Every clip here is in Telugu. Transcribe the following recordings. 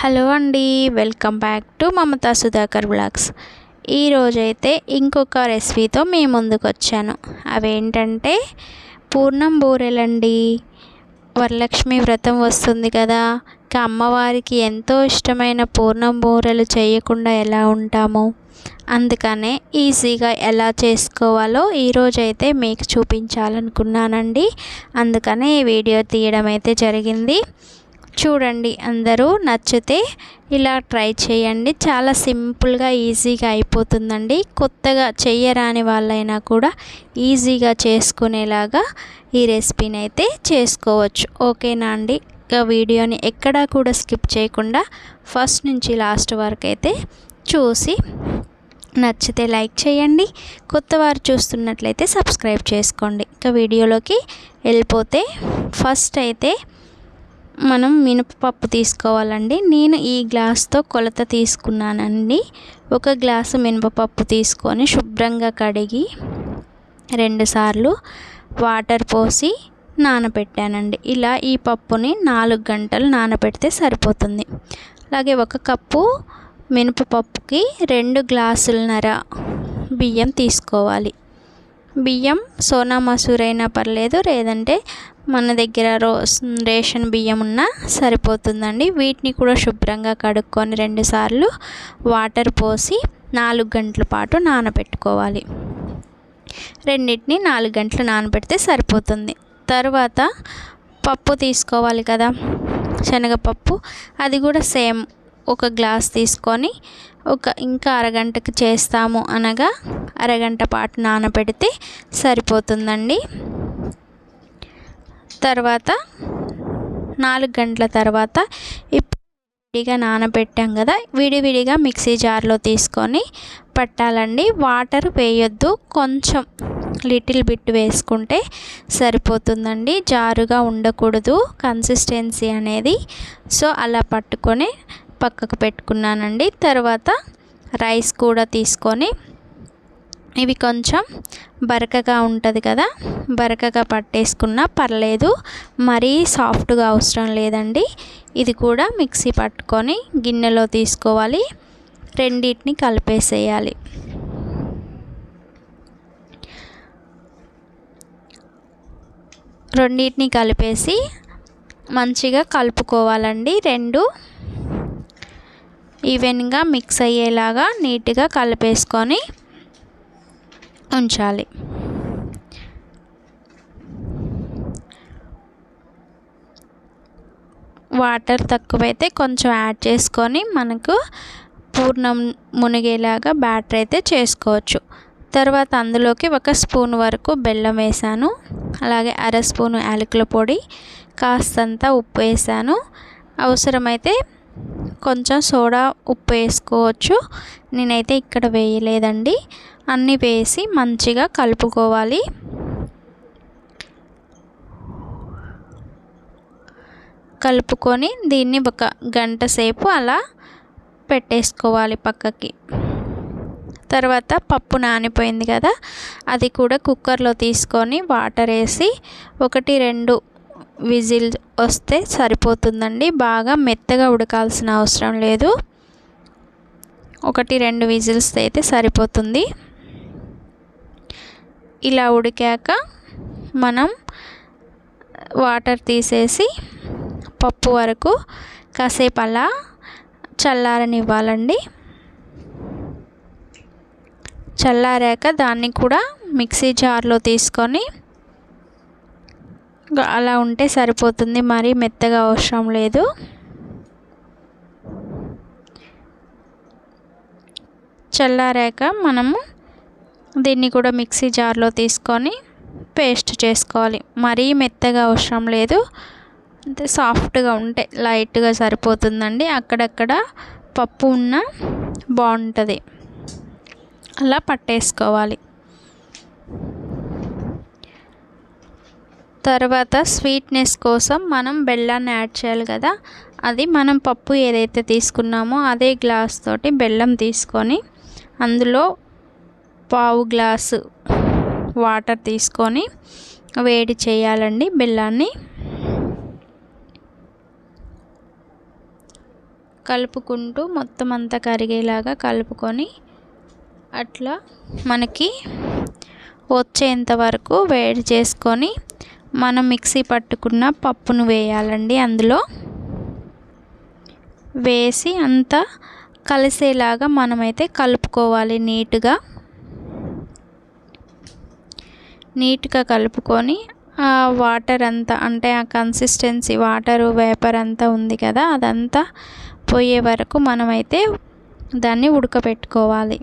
హలో అండి welcome back to Mamata Sudhakar blogs. ఈరోజైతే ఇంకొక రెసిపీతో మీ ముందుకు వచ్చాను అవేంటంటే పూర్ణం బూరెలండి. వరలక్ష్మి వ్రతం వస్తుంది కదా ఇక అమ్మవారికి ఎంతో ఇష్టమైన పూర్ణం బూరెలు చేయకుండా ఎలా ఉంటాము? అందుకనే ఈజీగా ఎలా చేసుకోవాలో ఈరోజైతే మీకు చూపించాలనుకున్నానండి. అందుకనే ఈ వీడియో తీయడం అయితే జరిగింది. చూడండి అందరూ నచ్చితే ఇలా ట్రై చేయండి. చాలా సింపుల్గా ఈజీగా అయిపోతుందండి. కొత్తగా చెయ్యరాని వాళ్ళైనా కూడా ఈజీగా చేసుకునేలాగా ఈ రెసిపీని అయితే చేసుకోవచ్చు. ఓకేనా అండి? ఇంకా వీడియోని ఎక్కడా కూడా స్కిప్ చేయకుండా ఫస్ట్ నుంచి లాస్ట్ వరకు అయితే చూసి నచ్చితే లైక్ చేయండి. కొత్త వారు చూస్తున్నట్లయితే సబ్స్క్రైబ్ చేసుకోండి. ఇక వీడియోలోకి వెళ్ళిపోతే ఫస్ట్ అయితే మనం మినపప్పు తీసుకోవాలండి. నేను ఈ గ్లాస్తో కొలత తీసుకున్నానండి. ఒక గ్లాసు మినపప్పు తీసుకొని శుభ్రంగా కడిగి రెండుసార్లు వాటర్ పోసి నానబెట్టానండి. ఇలా ఈ పప్పుని నాలుగు గంటలు నానబెడితే సరిపోతుంది. అలాగే ఒక కప్పు మినపపప్పుకి రెండు గ్లాసులన్నర బియ్యం తీసుకోవాలి. బియ్యం సోనా మసూరైనా పర్లేదు లేదంటే మన దగ్గర రో రేషన్ బియ్యం ఉన్నా సరిపోతుందండి. వీటిని కూడా శుభ్రంగా కడుక్కొని రెండుసార్లు వాటర్ పోసి నాలుగు గంటల పాటు నానబెట్టుకోవాలి. రెండింటిని నాలుగు గంటలు నానబెడితే సరిపోతుంది. తర్వాత పప్పు తీసుకోవాలి కదా శనగపప్పు. అది కూడా సేమ్ ఒక గ్లాస్ తీసుకొని ఒక ఇంకా అరగంటకి చేస్తాము అనగా అరగంట పాటు నానబెడితే సరిపోతుందండి. తర్వాత నాలుగు గంటల తర్వాత విడిగా నానబెట్టాం కదా విడివిడిగా మిక్సీ జార్లో తీసుకొని పట్టాలండి. వాటర్ వేయొద్దు కొంచెం లిటిల్ బిట్ వేసుకుంటే సరిపోతుందండి. జారుగా ఉండకూడదు కన్సిస్టెన్సీ అనేది. సో అలా పట్టుకొని పక్కకు పెట్టుకున్నానండి. తర్వాత రైస్ కూడా తీసుకొని ఇవి కొంచెం బరకగా ఉంటుంది కదా. బరకగా పట్టేసుకున్నా పర్లేదు. మరీ సాఫ్ట్గా అవసరం లేదండి. ఇది కూడా మిక్సీ పట్టుకొని గిన్నెలో తీసుకోవాలి. రెండింటిని కలిపేసేయాలి. రెండింటిని కలిపేసి మంచిగా కలుపుకోవాలండి రెండు. ఈవెన్గా మిక్స్ అయ్యేలాగా నీట్గా కలిపేసుకొని ఉంచాలి. వాటర్ తక్కువైతే కొంచెం యాడ్ చేసుకొని మనకు పూర్ణం మునిగేలాగా బ్యాటర్ అయితే చేసుకోవచ్చు. తర్వాత అందులోకి ఒక స్పూన్ వరకు బెల్లం వేసాను. అలాగే అర స్పూను యాలకుల పొడి కాస్తంత ఉప్పు వేసాను. అవసరమైతే కొంచెం సోడా ఉప్పు వేసుకోవచ్చు. నేనైతే ఇక్కడ వేయలేదండి. అన్నీ వేసి మంచిగా కలుపుకోవాలి. కలుపుకొని దీన్ని ఒక గంట సేపు అలా పెట్టేసుకోవాలి పక్కకి. తర్వాత పప్పు నానిపోయింది కదా అది కూడా కుక్కర్లో తీసుకొని వాటర్ వేసి ఒకటి రెండు విజిల్ వస్తే సరిపోతుందండి. బాగా మెత్తగా ఉడకాల్సిన అవసరం లేదు. ఒకటి రెండు విజిల్స్ అయితే సరిపోతుంది. ఇలా ఉడికాక మనం వాటర్ తీసేసి పప్పు వరకు కాసేపు అలా చల్లారనివ్వాలండి. చల్లారాక దాన్ని కూడా మిక్సీ జార్లో తీసుకొని అలా ఉంటే సరిపోతుంది. మరీ మెత్తగా అవసరం లేదు. చల్లారాక మనము దీన్ని కూడా మిక్సీ జార్లో తీసుకొని పేస్ట్ చేసుకోవాలి. మరీ మెత్తగా అవసరం లేదు. అంటే సాఫ్ట్గా ఉంటే లైట్గా సరిపోతుందండి. అక్కడక్కడ పప్పు ఉన్న బాగుంటుంది. అలా పట్టేసుకోవాలి. తర్వాత స్వీట్నెస్ కోసం మనం బెల్లాన్ని యాడ్ చేయాలి కదా. అది మనం పప్పు ఏదైతే తీసుకున్నామో అదే గ్లాస్ తోటి బెల్లం తీసుకొని అందులో పావు గ్లాసు వాటర్ తీసుకొని వేడి చేయాలండి బెల్లాన్ని. కలుపుకుంటూ మొత్తం అంతా కరిగేలాగా కలుపుకొని అట్లా మనకి వచ్చేంత వరకు వేడి చేసుకొని మనం మిక్సీ పట్టుకున్న పప్పును వేయాలండి అందులో. వేసి అంతా కలిసేలాగా మనమైతే కలుపుకోవాలి నీట్గా. నీట్గా కలుపుకొని ఆ వాటర్ అంతా అంటే ఆ కన్సిస్టెన్సీ వాటర్ వేపర్ అంతా ఉంది కదా అదంతా పోయే వరకు మనమైతే దాన్ని ఉడకబెట్టుకోవాలి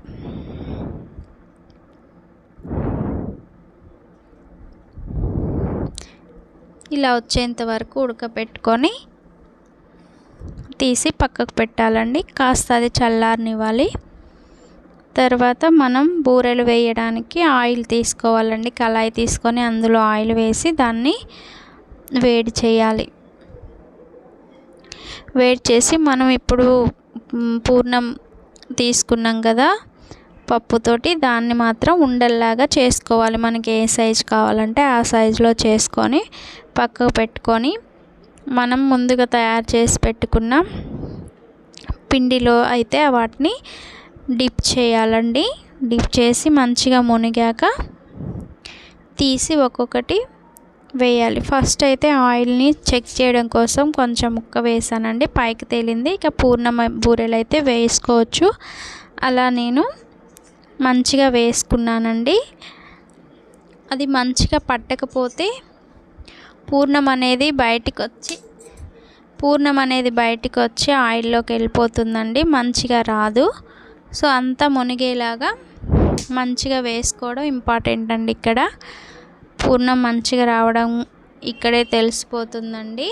ఇలా వచ్చేంత వరకు ఉడకపెట్టుకొని తీసి పక్కకు పెట్టాలండి. కాస్త అది చల్లారనివ్వాలి. తర్వాత మనం బూరెలు వేయడానికి ఆయిల్ తీసుకోవాలండి. కళాయి తీసుకొని అందులో ఆయిల్ వేసి దాన్ని వేడి చేయాలి. వేడి చేసి మనం ఇప్పుడు పూర్ణం తీసుకున్నాం కదా పప్పుతోటి దాన్ని మాత్రం ఉండల్లాగా చేసుకోవాలి. మనకి ఏ సైజు కావాలంటే ఆ సైజులో చేసుకొని పక్కకు పెట్టుకొని మనం ముందుగా తయారు చేసి పెట్టుకున్న పిండిలో అయితే వాటిని డిప్ చేయాలండి. డిప్ చేసి మంచిగా మునిగాక తీసి ఒక్కొక్కటి వేయాలి. ఫస్ట్ అయితే ఆయిల్ని చెక్ చేయడం కోసం కొంచెం ముక్క వేసానండి. పైకి తేలింది. ఇక పూర్ణ బూరెలు అయితే వేసుకోవచ్చు. అలా నేను మంచిగా వేసుకున్నానండి. అది మంచిగా పట్టకపోతే పూర్ణం అనేది బయటికి వచ్చి పూర్ణం అనేది బయటికి వచ్చి ఆయిల్లోకి వెళ్ళిపోతుందండి. మంచిగా రాదు. సో అంతా మునిగేలాగా మంచిగా వేసుకోవడం ఇంపార్టెంట్ అండి ఇక్కడ. పూర్ణం మంచిగా రావడం ఇక్కడే తెలిసిపోతుందండి.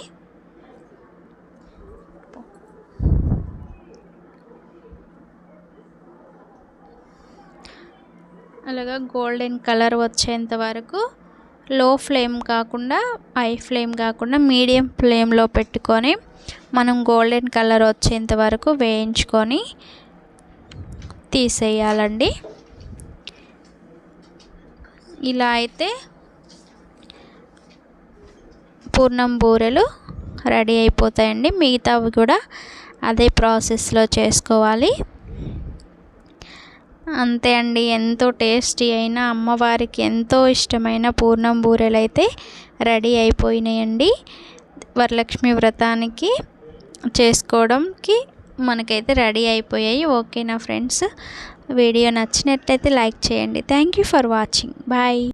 అలాగా గోల్డెన్ కలర్ వచ్చేంత వరకు లో ఫ్లేమ్ కాకుండా హై ఫ్లేమ్ కాకుండా మీడియం ఫ్లేమ్లో పెట్టుకొని మనం గోల్డెన్ కలర్ వచ్చేంత వరకు వేయించుకొని తీసేయాలండి. ఇలా అయితే పూర్ణం బూరెలు రెడీ అయిపోతాయండి. మిగతావి కూడా అదే ప్రాసెస్లో చేసుకోవాలి. అంతే అండి. ఎంతో టేస్టీ అయిన అమ్మవారికి ఎంతో ఇష్టమైన పూర్ణం బూరెలు అయితే రెడీ అయిపోయినాయండి. వరలక్ష్మి వ్రతానికి చేసుకోవడంకి మనకైతే రెడీ అయిపోయాయి. ఓకేనా ఫ్రెండ్స్? వీడియో నచ్చినట్లయితే లైక్ చేయండి. Thank you for watching. Bye.